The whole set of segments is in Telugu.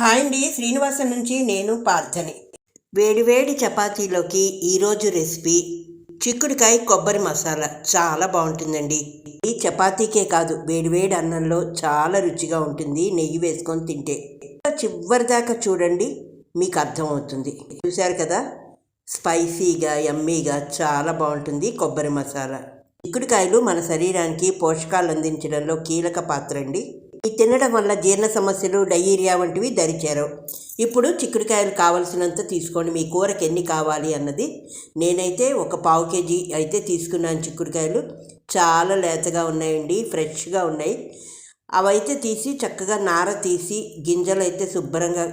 హాయ్ అండి. శ్రీనివాసన్ నుంచి నేను పార్థని. వేడివేడి చపాతీలోకి ఈరోజు రెసిపీ చిక్కుడుకాయ కొబ్బరి మసాలా. చాలా బాగుంటుందండి. ఈ చపాతీకే కాదు వేడివేడి అన్నంలో చాలా రుచిగా ఉంటుంది. నెయ్యి వేసుకొని తింటే. చివరి దాకా చూడండి మీకు అర్థమవుతుంది. చూశారు కదా? స్పైసీగా ఎమ్మీగా చాలా బాగుంటుంది కొబ్బరి మసాలా. చిక్కుడుకాయలు మన శరీరానికి పోషకాలు అందించడంలో కీలక పాత్ర అండి. ఈ తినడం వల్ల జీర్ణ సమస్యలు డయేరియా వంటివి దరిచారు. ఇప్పుడు చిక్కుడుకాయలు కావలసినంత తీసుకోండి. మీ కూరకి ఎన్ని కావాలి అన్నది నేనైతే ఒక పావు కేజీ అయితే తీసుకున్నాను చిక్కుడుకాయలు. చాలా లేతగా ఉన్నాయండి ఫ్రెష్గా ఉన్నాయి. అవైతే తీసి చక్కగా నార తీసి గింజలు అయితే శుభ్రంగా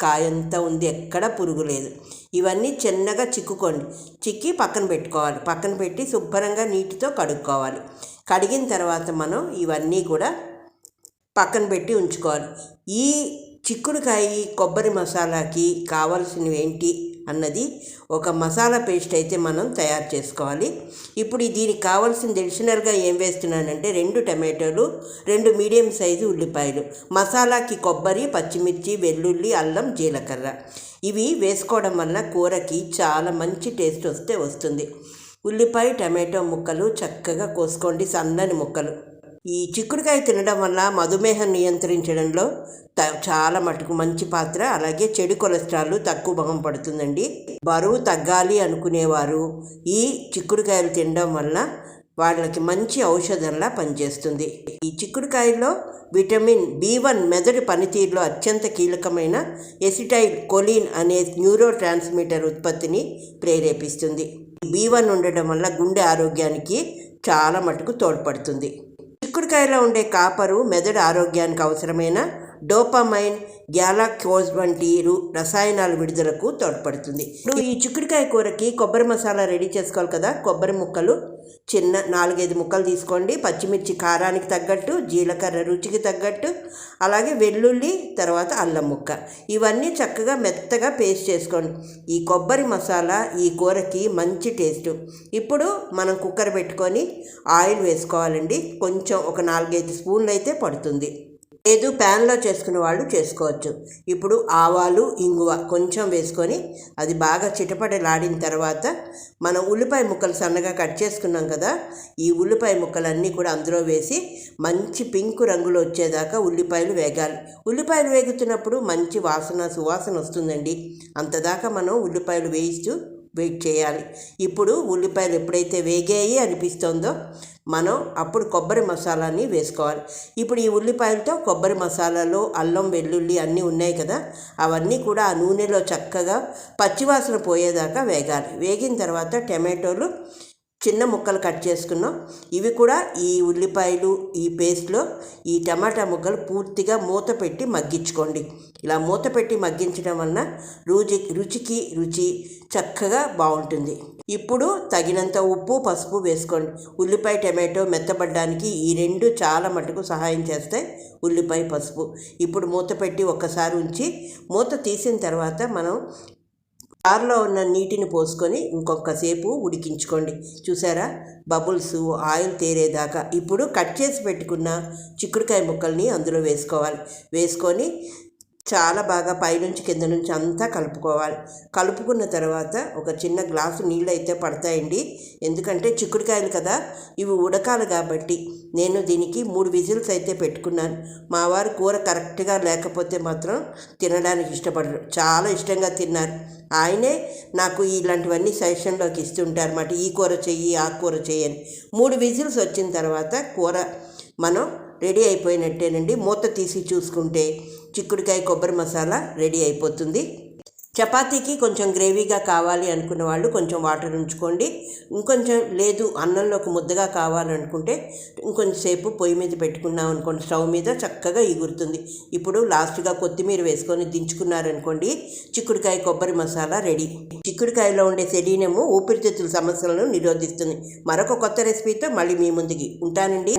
కాయంతా ఉంది. ఎక్కడ పురుగు లేదు. ఇవన్నీ చిన్నగా చిక్కుకోండి. చిక్కి పక్కన పెట్టుకోవాలి. పక్కన పెట్టి శుభ్రంగా నీటితో కడుక్కోవాలి. కడిగిన తర్వాత మనం ఇవన్నీ కూడా పక్కన పెట్టి ఉంచుకోవాలి. ఈ చిక్కుడుకాయ కొబ్బరి మసాలాకి కావాల్సినవి ఏంటి అన్నది ఒక మసాలా పేస్ట్ అయితే మనం తయారు చేసుకోవాలి. ఇప్పుడు దీనికి కావాల్సింది అడిషనల్గా ఏం వేస్తున్నానంటే రెండు టమాటోలు రెండు మీడియం సైజు ఉల్లిపాయలు మసాలాకి కొబ్బరి పచ్చిమిర్చి వెల్లుల్లి అల్లం జీలకర్ర. ఇవి వేసుకోవడం వల్ల కూరకి చాలా మంచి టేస్ట్ వస్తే వస్తుంది. ఉల్లిపాయ టమాటో ముక్కలు చక్కగా కోసుకోండి సన్నని ముక్కలు. ఈ చిక్కుడుకాయ తినడం వల్ల మధుమేహం నియంత్రించడంలో త చాలా మటుకు మంచి పాత్ర. అలాగే చెడు కొలెస్ట్రాల్ తక్కువ భాగం పడుతుందండి. బరువు తగ్గాలి అనుకునేవారు ఈ చిక్కుడుకాయలు తినడం వల్ల వాళ్ళకి మంచి ఔషధంలా పనిచేస్తుంది. ఈ చిక్కుడుకాయల్లో విటమిన్ బి వన్ మెదడు పనితీరులో అత్యంత కీలకమైన ఎసిటైల్ కొలిన్ అనే న్యూరో ట్రాన్స్మిటర్ ఉత్పత్తిని ప్రేరేపిస్తుంది. బి వన్ ఉండడం వల్ల గుండె ఆరోగ్యానికి చాలా మటుకు తోడ్పడుతుంది. చిక్కుడుకాయలో ఉండే కాపరు మెదడు ఆరోగ్యానికి అవసరమైన డోపమైన్ గ్యాలాక్యోజ్ వంటి రసాయనాల విడుదలకు తోడ్పడుతుంది. ఇప్పుడు ఈ చిక్కుడుకాయ కూరకి కొబ్బరి మసాలా రెడీ చేసుకోవాలి కదా? కొబ్బరి ముక్కలు చిన్న నాలుగైదు ముక్కలు తీసుకోండి. పచ్చిమిర్చి కారానికి తగ్గట్టు జీలకర్ర రుచికి తగ్గట్టు అలాగే వెల్లుల్లి తర్వాత అల్లం ముక్క. ఇవన్నీ చక్కగా మెత్తగా పేస్ట్ చేసుకోండి. ఈ కొబ్బరి మసాలా ఈ కూరకి మంచి టేస్ట్. ఇప్పుడు మనం కుక్కర్ పెట్టుకొని ఆయిల్ వేసుకోవాలండి. కొంచెం ఒక నాలుగైదు స్పూన్లు అయితే పడుతుంది. లేదు ప్యాన్లో చేసుకునే వాళ్ళు చేసుకోవచ్చు. ఇప్పుడు ఆవాలు ఇంగువ కొంచెం వేసుకొని అది బాగా చిటపటలాడిన తర్వాత మనం ఉల్లిపాయ ముక్కలు సన్నగా కట్ చేసుకున్నాం కదా ఈ ఉల్లిపాయ ముక్కలన్నీ కూడా అందులో వేసి మంచి పింక్ రంగులో వచ్చేదాకా ఉల్లిపాయలు వేగాలి. ఉల్లిపాయలు వేగుతున్నప్పుడు మంచి వాసన సువాసన వస్తుందండి. అంతదాకా మనం ఉల్లిపాయలు వేయిస్తూ వెయిట్ చేయాలి. ఇప్పుడు ఉల్లిపాయలు ఎప్పుడైతే వేగాయి అనిపిస్తుందో మనం అప్పుడు కొబ్బరి మసాలాని వేసుకోవాలి. ఇప్పుడు ఈ ఉల్లిపాయలతో కొబ్బరి మసాలాలు అల్లం వెల్లుల్లి అన్నీ ఉన్నాయి కదా అవన్నీ కూడా ఆ నూనెలో చక్కగా పచ్చివాసన పోయేదాకా వేగాలి. వేగిన తర్వాత టమాటోలు చిన్న ముక్కలు కట్ చేసుకున్నాం. ఇవి కూడా ఈ ఉల్లిపాయలు ఈ పేస్ట్లో ఈ టమాటా ముక్కలు పూర్తిగా మూత పెట్టి మగ్గించుకోండి. ఇలా మూత పెట్టి మగ్గించడం వలన రుచి రుచికి రుచి చక్కగా బాగుంటుంది. ఇప్పుడు తగినంత ఉప్పు పసుపు వేసుకోండి. ఉల్లిపాయ టమాటో మెత్తబడ్డానికి ఈ రెండు చాలా మటుకు సహాయం చేస్తాయి. ఉల్లిపాయ పసుపు. ఇప్పుడు మూత పెట్టి ఒక్కసారి ఉంచి మూత తీసిన తర్వాత మనం కార్లో ఉన్న నీటిని పోసుకొని ఇంకొకసేపు ఉడికించుకోండి. చూసారా? బబుల్స్ ఆయిల్ తేరేదాకా. ఇప్పుడు కట్ చేసి పెట్టుకున్న చిక్కుడుకాయ ముక్కల్ని అందులో వేసుకోవాలి. వేసుకొని చాలా బాగా పైనుంచి కింద నుంచి అంతా కలుపుకోవాలి. కలుపుకున్న తర్వాత ఒక చిన్న గ్లాసు నీళ్ళు అయితే పడతాయండి. ఎందుకంటే చిక్కుడుకాయలు కదా ఇవి ఉడకాలి కాబట్టి. నేను దీనికి మూడు విజిల్స్ అయితే పెట్టుకున్నాను. మా వారు కూర కరెక్ట్గా లేకపోతే మాత్రం తినడానికి ఇష్టపడరు. చాలా ఇష్టంగా తిన్నారు. ఆయనే నాకు ఇలాంటివన్నీ సజెషన్లోకి ఇస్తుంటారు అన్నమాట ఈ కూర చెయ్యి ఆ కూర చేయని మూడు విజిల్స్ వచ్చిన తర్వాత కూర మనం రెడీ అయిపోయినట్టేనండి. మూత తీసి చూసుకుంటే చిక్కుడుకాయ కొబ్బరి మసాలా రెడీ అయిపోతుంది. చపాతీకి కొంచెం గ్రేవీగా కావాలి అనుకున్న వాళ్ళు కొంచెం వాటర్ ఉంచుకోండి. ఇంకొంచెం లేదు అన్నంలోకి ముద్దగా కావాలనుకుంటే ఇంకొంచెంసేపు పొయ్యి మీద పెట్టుకున్నాం అనుకోండి. స్టవ్ మీద చక్కగా ఎగురుతుంది ఇప్పుడు లాస్ట్గా కొత్తిమీర వేసుకొని దించుకున్నారనుకోండి. చిక్కుడుకాయ కొబ్బరి మసాలా రెడీ. చిక్కుడుకాయలో ఉండే సెలీనము ఊపిరితిత్తుల సమస్యలను నిరోధిస్తుంది. మరొక కొత్త రెసిపీతో మళ్ళీ మీ ముందుకి ఉంటానండి.